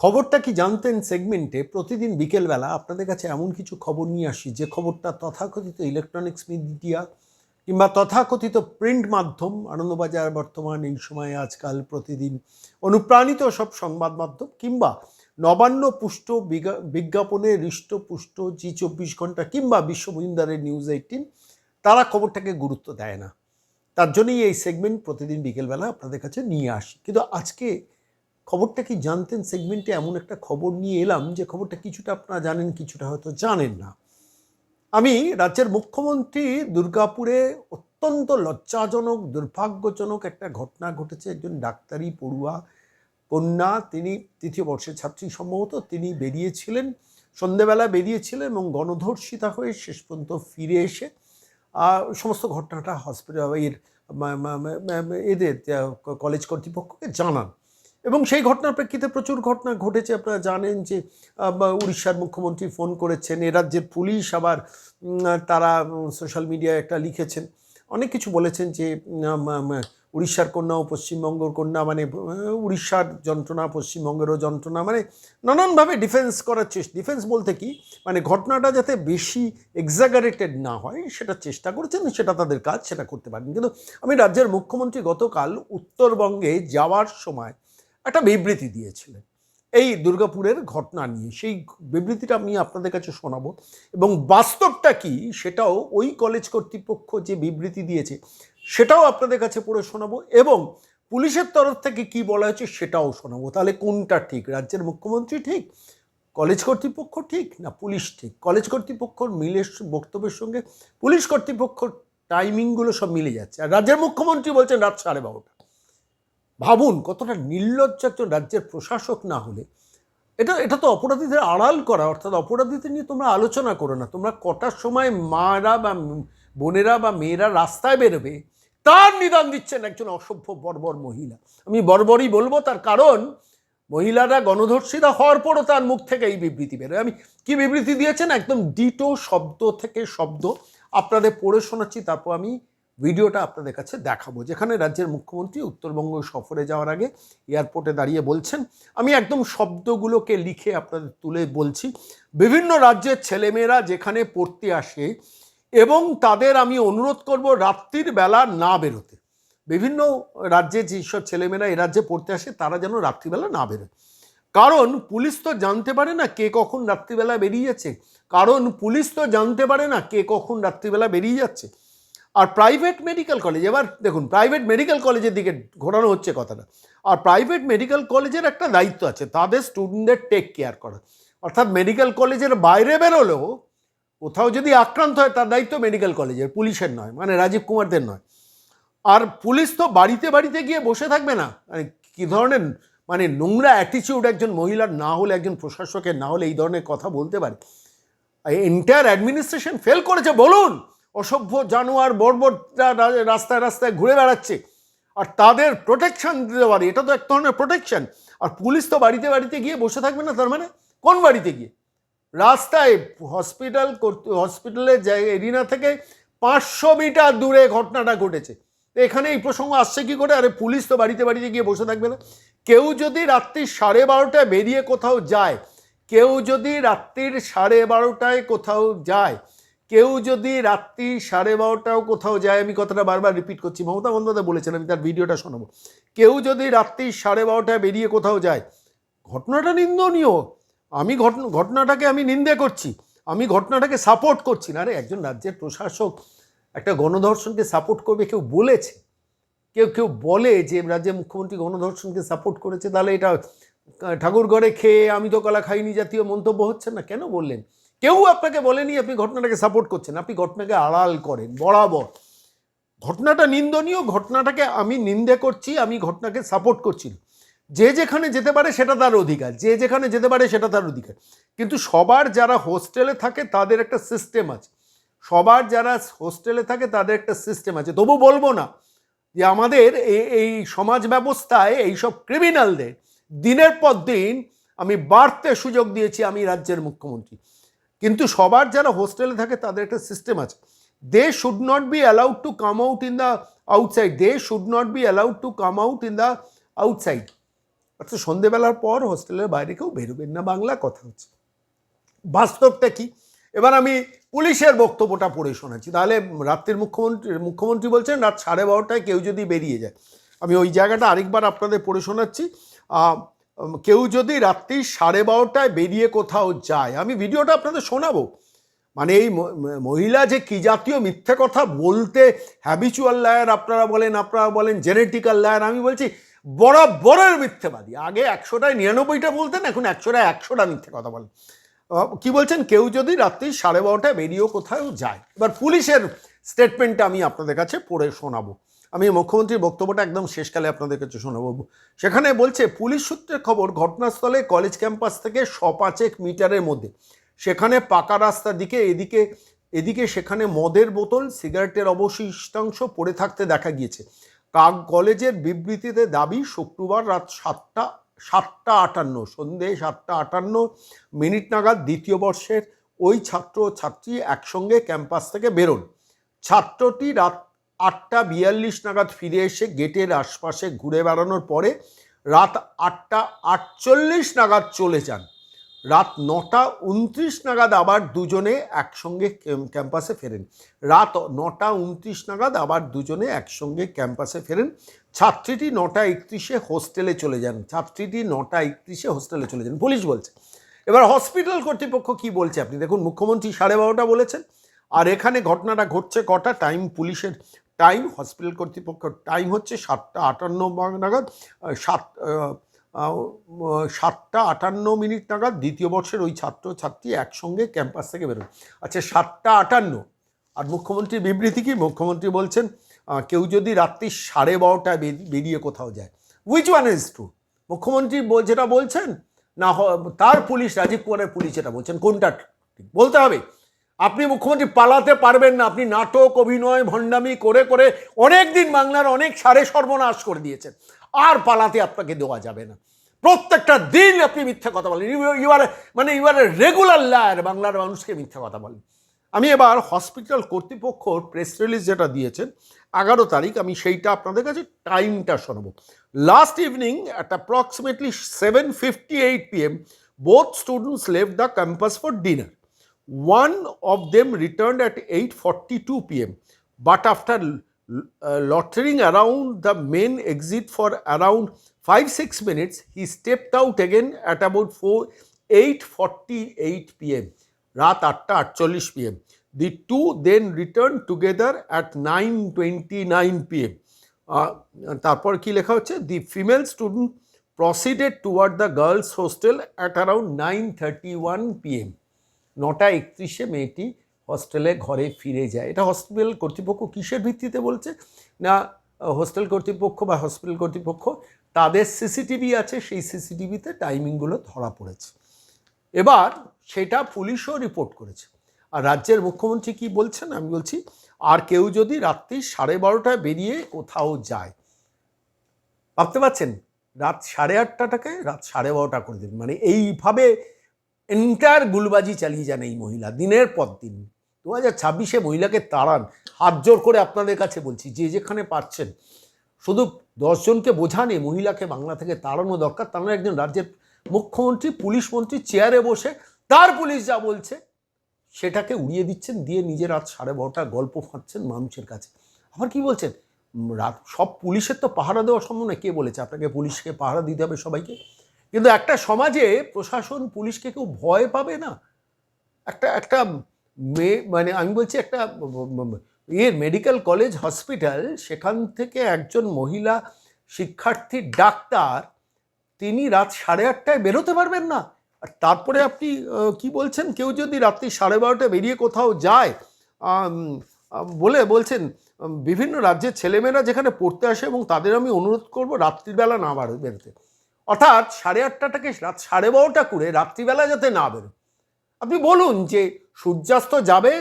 খবরটা কি জানতেন সেগমেন্টে? প্রতিদিন বিকেলবেলা আপনাদের কাছে এমন কিছু খবর নিয়ে আসি, যে খবরটা তথাকথিত ইলেকট্রনিক্স মিডিয়া কিংবা তথাকথিত প্রিন্ট মাধ্যম, আনন্দবাজার বর্তমান এই সময়ে আজকাল প্রতিদিন অনুপ্রাণিত সব সংবাদ মাধ্যম কিংবা নবান্ন পুষ্ট বিজ্ঞাপনে হৃষ্টপুষ্ট জি চব্বিশ ঘণ্টা কিংবা বিশ্ব মহিন্দারের নিউজ এইটিন তারা খবরটাকে গুরুত্ব দেয় না। তার জন্যই এই সেগমেন্ট প্রতিদিন বিকেলবেলা আপনাদের কাছে নিয়ে আসি। কিন্তু আজকে খবরটা কি জানতেন? সেগমেন্টে এমন একটা খবর নিয়ে এলাম যে খবরটা কিছুটা আপনারা জানেন, কিছুটা হয়তো জানেন না। আমি রাজ্যের মুখ্যমন্ত্রী দুর্গাপুরে অত্যন্ত লজ্জাজনক, দুর্ভাগ্যজনক একটা ঘটনা ঘটেছে। একজন ডাক্তারি পড়ুয়া, কন্যা, তিনি তৃতীয় বর্ষের ছাত্রী সম্ভবত, তিনি বেরিয়েছিলেন, সন্ধেবেলা বেরিয়েছিলেন এবং গণধর্ষিতা হয়ে শেষ পর্যন্ত ফিরে এসে সমস্ত ঘটনাটা হসপিটাল এর এদের কলেজ কর্তৃপক্ষকে জানান। এবং সেই ঘটনার প্রেক্ষিতে প্রচুর ঘটনা ঘটেছে। আপনারা জানেন যে উড়িষ্যার মুখ্যমন্ত্রী ফোন করেছেন, এ রাজ্যের পুলিশ আবার তারা সোশ্যাল মিডিয়ায় একটা লিখেছেন। অনেক কিছু বলেছেন যে উড়িষ্যার কন্যা ও পশ্চিমবঙ্গের কন্যা মানে উড়িষ্যার যন্ত্রণা, পশ্চিমবঙ্গেরও যন্ত্রণা মানে নানানভাবে ডিফেন্স করার চেষ্টা, ডিফেন্স বলতে কি মানে ঘটনাটা যাতে বেশি এক্সাগারেটেড না হয়, সেটা চেষ্টা করেছেন, সেটা তাদের কাজ, সেটা করতে পারেন। কিন্তু আমি রাজ্যের মুখ্যমন্ত্রী গতকাল উত্তরবঙ্গে যাওয়ার সময় একটা বিবৃতি দিয়েছিলেন। এই দুর্গাপুরের ঘটনা নিয়ে। সেই বিবৃতিটা আমি আপনাদের কাছে শোনাবো। এবং বাস্তবটা কি সেটাও ওই কলেজ কর্তৃপক্ষ যে বিবৃতি দিয়েছে, সেটাও আপনাদের কাছে পড়ে শোনাবো এবং পুলিশের তরফ থেকে কি বলা হয়েছে সেটাও শোনাবো। তাহলে কোনটা ঠিক? রাজ্যের মুখ্যমন্ত্রী ঠিক? কলেজ কর্তৃপক্ষ ঠিক? না পুলিশ ঠিক? কলেজ কর্তৃপক্ষর মিলে বক্তব্যের সঙ্গে পুলিশ কর্তৃপক্ষর টাইমিংগুলো সব মিলে যাচ্ছে। আর রাজ্যের মুখ্যমন্ত্রী বলছেন রাত সাড়ে বারোটা। ভাবুন কতটা নির্লজ্জ একজন রাজ্যের প্রশাসক না হলে। এটা এটা তো অপরাধীদের আড়াল করা, অর্থাৎ অপরাধীদের নিয়ে তোমরা আলোচনা করো না। তোমরা কটার সময় মারা বা বোনেরা বা মেয়েরা রাস্তায় বেরোবে, তার নিদান দিচ্ছেন একজন অসভ্য বর্বর মহিলা। আমি বর্বরই বলব, তার কারণ মহিলারা গণধর্ষিতা হওয়ার পরও তার মুখ থেকে এই বিবৃতি বেরোয়। আমি কি বিবৃতি দিয়েছেন? একদম ডিটো শব্দ থেকে শব্দ। আপনাদের পড়ে শোনাচ্ছি, তারপর আমি ভিডিওটা আপনাদের কাছে দেখাবো, যেখানে রাজ্যের মুখ্যমন্ত্রী উত্তরবঙ্গ সফরে যাওয়ার আগে এয়ারপোর্টে দাঁড়িয়ে বলছেন, আমি একদম শব্দগুলোকে লিখে আপনাদের তুলে বলছি, বিভিন্ন রাজ্যের ছেলেমেয়েরা যেখানে পড়তে আসে এবং তাদের আমি অনুরোধ করব রাত্রির বেলা না বেরোতে। বিভিন্ন রাজ্যে যেসব ছেলেমেয়েরা এ রাজ্যে পড়তে আসে, তারা যেন রাত্রিবেলা না বেরোয়। কারণ পুলিশ তো জানতে পারে না কে কখন রাত্রিবেলা বেরিয়ে যাচ্ছে কারণ পুলিশ তো জানতে পারে না কে কখন রাত্রিবেলা বেরিয়ে যাচ্ছে। আর প্রাইভেট মেডিকেল কলেজ এবার দেখুন প্রাইভেট মেডিকেল কলেজের দিকে ঘোরানো হচ্ছে কথাটা। আর প্রাইভেট মেডিকেল কলেজের একটা দায়িত্ব আছে, তাদের স্টুডেন্টদের টেক কেয়ার করা। অর্থাৎ মেডিকেল কলেজের বাইরে বেরোলেও কোথাও যদি আক্রান্ত হয়, তার দায়িত্ব মেডিকেল কলেজের পুলিশের নয় মানে রাজীব কুমারদের নয়। আর পুলিশ তো বাড়িতে বাড়িতে গিয়ে বসে থাকবে না। মানে কী ধরনের মানে নোংরা অ্যাটিচিউড একজন মহিলার না হলে, একজন প্রশাসকের না হলে এই ধরনের কথা বলতে পারে। এন্টায়ার অ্যাডমিনিস্ট্রেশন ফেল করেছে, বলুন! অসভ্য জানোয়ার বর্বররা রা- রাস্তায় রাস্তায় ঘুরে বেড়াচ্ছে। আর তাদের প্রোটেকশন দিতে পারে। এটা তো এক ধরনের প্রোটেকশন আর পুলিশ তো বাড়িতে বাড়িতে গিয়ে বসে থাকবে না, তার মানে কোন বাড়িতে গিয়ে? রাস্তায় হসপিটাল হসপিটালের জায়গা এরিনা থেকে পাঁচশো মিটার দূরে ঘটনাটা ঘটেছে। এখানে এই প্রসঙ্গ আসছে কি করে? আরে পুলিশ তো বাড়িতে বাড়িতে গিয়ে বসে থাকবে না। কেউ যদি রাত্রি সাড়ে বারোটায় বেরিয়ে কোথাও যায়, কেউ যদি রাত্রির সাড়ে বারোটায় কোথাও যায় কেউ যদি রাত্রি সাড়ে বারোটাও কোথাও যায়, আমি কথাটা বারবার রিপিট করছি, মমতা বন্দ্যোপাধ্যায় বলেছেন, আমি তার ভিডিওটা শোনাবো। কেউ যদি রাত্রি সাড়ে বারোটায় বেরিয়ে কোথাও যায়, ঘটনাটা নিন্দনীয়। আমি ঘটনা, ঘটনাটাকে আমি নিন্দে করছি, আমি ঘটনাটাকে সাপোর্ট করছি না। আরে, একজন রাজ্যের প্রশাসক একটা গণধর্ষণকে সাপোর্ট করবে, কেউ বলেছে। কেউ কেউ বলে যে রাজ্যের মুখ্যমন্ত্রী গণধর্ষণকে সাপোর্ট করেছে, তাহলে এটা ঠাকুরঘরে খেয়ে আমি তো কলা খাইনি জাতীয় মন্তব্য হচ্ছে না? কেন বললেন? কেউ আপনাকে বলেনি আপনি ঘটনাটাকে সাপোর্ট করছেন, আপনি ঘটনাকে আড়াল করেন, বরাবর। ঘটনাটা নিন্দনীয়, ঘটনাটাকে আমি নিন্দে করছি, আমি ঘটনাকে সাপোর্ট করছি যে যেখানে যেতে পারে সেটা তার অধিকার, যে যেখানে যেতে পারে সেটা তার অধিকার। কিন্তু সবার যারা হোস্টেলে থাকে তাদের একটা সিস্টেম আছে। সবার যারা হোস্টেলে থাকে তাদের একটা সিস্টেম আছে। তবু বলব না যে আমাদের এই- সমাজ ব্যবস্থায় এইসব ক্রিমিনালদের দিনের পর দিন আমি বাড়তে সুযোগ দিয়েছি আমি রাজ্যের মুখ্যমন্ত্রী। কিন্তু সবার যারা হোস্টেলে থাকে, তাদের একটা সিস্টেম আছে। They should not be allowed to come out in the outside they should not be allowed to come out in the outside অর্থাৎ সন্ধেবেলার পর হোস্টেলের বাইরে কেউ বেরোবেন না। বাংলা কথা হচ্ছে। বাস্তবটা কি? এবার আমি পুলিশের বক্তব্যটা পড়ে শোনাচ্ছি। তাহলে রাত্রির মুখ্যমন্ত্রী মুখ্যমন্ত্রী বলছেন, রাত সাড়ে বারোটায় কেউ যদি বেরিয়ে যায়। আমি ওই জায়গাটা আরেকবার আপনাদের পড়ে শোনাচ্ছি। কেউ যদি রাত্রি সাড়ে বারোটায় বেরিয়ে কোথাও যায়, আমি ভিডিওটা আপনাদের শোনাবো। মানে এই মহিলা যে কি জাতীয় মিথ্যে কথা বলতে হ্যাবিচুয়াল লায়ার আপনারা বলেন আপনারা বলেন জেনেটিক্যাল লায়ার আমি বলছি বরাবরের মিথ্যেবাদী। আগে একশোটায় নিরানব্বইটা বলতেন, এখন একশোটায় একশোটা মিথ্যে কথা বলেন। কি বলছেন? কেউ যদি রাত্রি সাড়ে বারোটায় বেরিয়েও কোথাও যায়। এবার পুলিশের স্টেটমেন্টটা আমি আপনাদের কাছে পড়ে শোনাবো। আমি মুখ্যমন্ত্রীর বক্তব্যটা একদম শেষকালে আপনাদের কাছে শোনাবো। সেখানে বলছে, পুলিশ সূত্রের খবর, ঘটনাস্থলে কলেজ ক্যাম্পাস থেকে সপাচেক মিটারের মধ্যে, সেখানে পাকা রাস্তার দিকে এদিকে এদিকে সেখানে মদের বোতল, সিগারেটের অবশিষ্টাংশ পড়ে থাকতে দেখা গিয়েছে। কাক কলেজের বিবৃতিতে দাবি, শুক্রবার রাত সাতটা সাতটা আটান্ন, সন্ধে সাতটা আটান্ন মিনিট নাগাদ দ্বিতীয় বর্ষের ওই ছাত্র ছাত্রী একসঙ্গে ক্যাম্পাস থেকে বেরোন। ছাত্রটি রাত আটটা বিয়াল্লিশ নাগাদ ফিরে এসে গেটের আশপাশে ঘুরে বেড়ানোর পরে রাত আটটা আটচল্লিশ নাগাদ চলে যান। রাত নটা উনত্রিশ নাগাদ আবার দুজনে একসঙ্গে ক্যাম্পাসে ফেরেন। রাত নটা উনত্রিশ নাগাদ আবার দুজনে একসঙ্গে ক্যাম্পাসে ফেরেন। ছাত্রীটি নটা একত্রিশে হোস্টেলে চলে যান। ছাত্রীটি নটা একত্রিশে হোস্টেলে চলে যান। পুলিশ বলছে। এবার হসপিটাল কর্তৃপক্ষ কি বলছে? আপনি দেখুন, মুখ্যমন্ত্রী সাড়ে বারোটা বলেছেন। আর এখানে ঘটনাটা ঘটছে কটা? টাইম পুলিশের টাইম, হসপিটাল কর্তৃপক্ষ টাইম হচ্ছে সাতটা আটান্ন নাগাদ সাত সাতটা আটান্ন মিনিট নাগাদ দ্বিতীয় বর্ষের ওই ছাত্র ছাত্রী একসঙ্গে ক্যাম্পাস থেকে বেরোন আচ্ছা সাতটা আটান্ন। আর মুখ্যমন্ত্রীর বিবৃতি কি? মুখ্যমন্ত্রী বলছেন কেউ যদি রাত্রি সাড়ে বারোটায় বেরিয়ে কোথাও যায়। উইচ ওয়ান ইজ ট্রু মুখ্যমন্ত্রী যেটা বলছেন, না তার পুলিশ, রাজীব কুমারের পুলিশ যেটা বলছেন, কোনটা ঠিক? বলতে হবে। আপনি মুখ্যমন্ত্রী পালাতে পারবেন না, আপনি নাটক, অভিনয়, ভণ্ডামি করে করে অনেক দিন বাংলার অনেক সারে সর্বনাশ করে দিয়েছেন। আর পালাতে আপনাকে দেওয়া যাবে না। প্রত্যেকটা দিন আপনি মিথ্যা কথা বলেন। ইউ আর মানে ইউ আর রেগুলার লায়ার বাংলার মানুষকে মিথ্যা কথা বলেন। আমি এবার হসপিটাল কর্তৃপক্ষ প্রেস রিলিজ যেটা দিয়েছেন, এগারো তারিখ, আমি সেইটা আপনাদের কাছে টাইমটা শোনাবো। Last evening at approximately seven fifty eight P M both students leave the campus for dinner One of them returned at 8:42 p.m. But after uh, loitering around the main exit for around five six minutes, he stepped out again at about 4 8:48 p.m. রাত আটটা আটচল্লিশ PM the two then return together at nine twenty nine PM তারপর কি লেখা হচ্ছে the female student proceeded toward the girls hostel at around nine thirty one PM নটা একত্রিশে মেয়েটি হস্টেলে ঘরে ফিরে যায়। এটা হসপিটাল কর্তৃপক্ষ কিসের ভিত্তিতে বলছে? না, হোস্টেল কর্তৃপক্ষ বা হসপিটাল কর্তৃপক্ষ তাদের সিসিটিভি আছে, সেই সিসিটিভিতে টাইমিংগুলো ধরা পড়েছে। এবার সেটা পুলিশও রিপোর্ট করেছে। আর রাজ্যের মুখ্যমন্ত্রী কি বলছেন? আমি বলছি, আর কেউ যদি রাত্রি সাড়ে বারোটায় বেরিয়ে কোথাও যায়, ভাবতে পারছেন? রাত সাড়ে আটটাটাকে রাত সাড়ে বারোটা করে দিন। মানে এইভাবে এন্টায়ার গুলবাজি চালিয়ে যান এই মহিলা, দিনের পর দিন। দু হাজার ছাব্বিশে মহিলাকে তাড়ান। হাত জোর করে আপনাদের কাছে বলছি, যে যেখানে পাচ্ছেন শুধু দশজনকে বোঝান মহিলাকে বাংলা থেকে তাড়ানো দরকার। তার মানে একজন রাজ্যের মুখ্যমন্ত্রী, পুলিশ মন্ত্রী, চেয়ারে বসে তার পুলিশ যা বলছে, সেটাকে উড়িয়ে দিচ্ছেন, দিয়ে নিজের রাত সাড়ে বারোটা গল্প ফাঁদছেন মানুষের কাছে। আবার কি বলছেন? রাত, সব পুলিশের তো পাহারা দেওয়া সম্ভব নয়। কে বলেছে? আপনাকে পুলিশকে পাহারা দিতে হবে সবাইকে? কিন্তু একটা সমাজে প্রশাসন, পুলিশকে কেউ ভয় পাবে না? একটা একটা মেয়ে মানে আমি বলছি একটা ইয়ে মেডিকেল কলেজ, হসপিটাল, সেখান থেকে একজন মহিলা শিক্ষার্থী, ডাক্তার, তিনি রাত সাড়ে আটটায় বেরোতে পারবেন না। আর তারপরে আপনি কি বলছেন? কেউ যদি রাত্রি সাড়ে বারোটায় বেরিয়ে কোথাও যায় বলে বলছেন বিভিন্ন রাজ্যের ছেলেমেয়েরা যেখানে পড়তে আসে এবং তাদের আমি অনুরোধ করব রাত্রিবেলা না বার বেরোতে। অর্থাৎ সাড়ে আটটাটাকে রাত সাড়ে বারোটা করে রাত্রিবেলা যাতে না বেরো আপনি বলুন যে সূর্যাস্ত যাবে,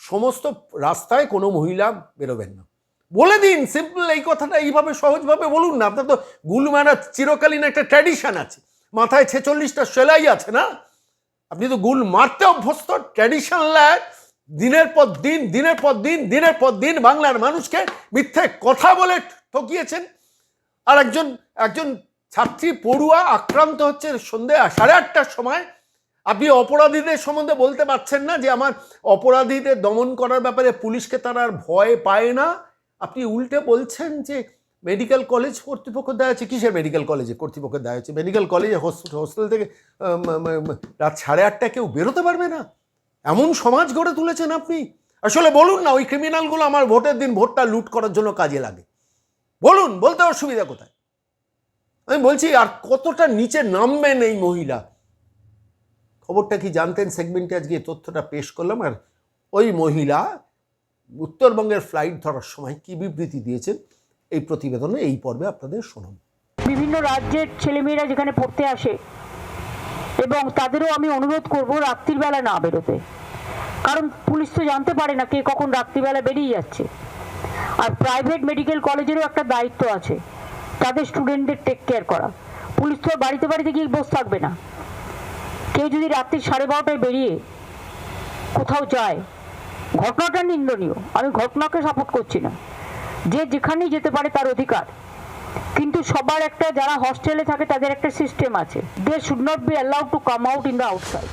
সমস্ত রাস্তায় কোনো মহিলা বেরোবেন না। বলে দিন সিম্পল এই কথাটা এইভাবে সহজভাবে বলুন না। আপনার তো গুলমারা চিরকালীন একটা ট্র্যাডিশন আছে। মাথায় ছেচল্লিশটা সেলাই আছে না? আপনি তো গুল মারতে অভ্যস্ত। ট্র্যাডিশন ল্যাড দিনের পর দিন, দিনের পর দিন, দিনের পর দিন বাংলার মানুষকে মিথ্যে কথা বলে ঠকিয়েছেন। আর একজন একজন ছাত্রী পড়ুয়া আক্রান্ত হচ্ছে সন্ধে সাড়ে আটটার সময়। আপনি অপরাধীদের সম্বন্ধে বলতে পারছেন না যে আমার অপরাধীদের দমন করার ব্যাপারে পুলিশকে তারা আর ভয় পায় না। আপনি উল্টে বলছেন যে মেডিকেল কলেজ কর্তৃপক্ষ দেওয়া হচ্ছে কিসের মেডিকেল কলেজে কর্তৃপক্ষ দেওয়া হচ্ছে মেডিকেল কলেজে হোস্টেল থেকে রাত সাড়ে আটটা কেউ বেরোতে পারবে না? এমন সমাজ গড়ে তুলেছেন আপনি। আসলে বলুন না, ওই ক্রিমিনালগুলো আমার ভোটের দিন ভোটটা লুট করার জন্য কাজে লাগে। বলুন, বলতে অসুবিধা কোথায়? আমি বলছি, আর কতটা নিচে নামবেন এই মহিলা? খবরটা কি জানতেন সেগমেন্টে? আজকে তথ্যটা পেশ করলাম। আর ওই মহিলা উত্তরবঙ্গের ফ্লাইট ধরার সময় কি বিবৃতি দিয়েছেন এই প্রতিবেদনে এই পর্বে আপনাদের শোনাব। বিভিন্ন রাজ্যের ছেলেমেয়েরা যেখানে পড়তে আসে এবং তাদেরও আমি অনুরোধ করব রাত্রির বেলা না বেরোতে। কারণ পুলিশ তো জানতে পারে না কে কখন রাত্রিবেলা বেরিয়ে যাচ্ছে। আর প্রাইভেট মেডিকেল কলেজেরও একটা দায়িত্ব আছে। তাদের স্টুডেন্টদের টেক কেয়ার করা। পুলিশ তো বাড়িতে বাড়িতে গিয়ে বসে থাকবে না। কেউ যদি রাত্রি সাড়ে বারোটায় বেরিয়ে কোথাও যায়, ঘটনাটা নিন্দনীয়। আমি ঘটনাকে সাপোর্ট করছি না। যে যেখানেই যেতে পারে তার অধিকার। কিন্তু সবার একটা যারা হস্টেলে থাকে তাদের একটা সিস্টেম আছে। They should not be allowed to come out in the outside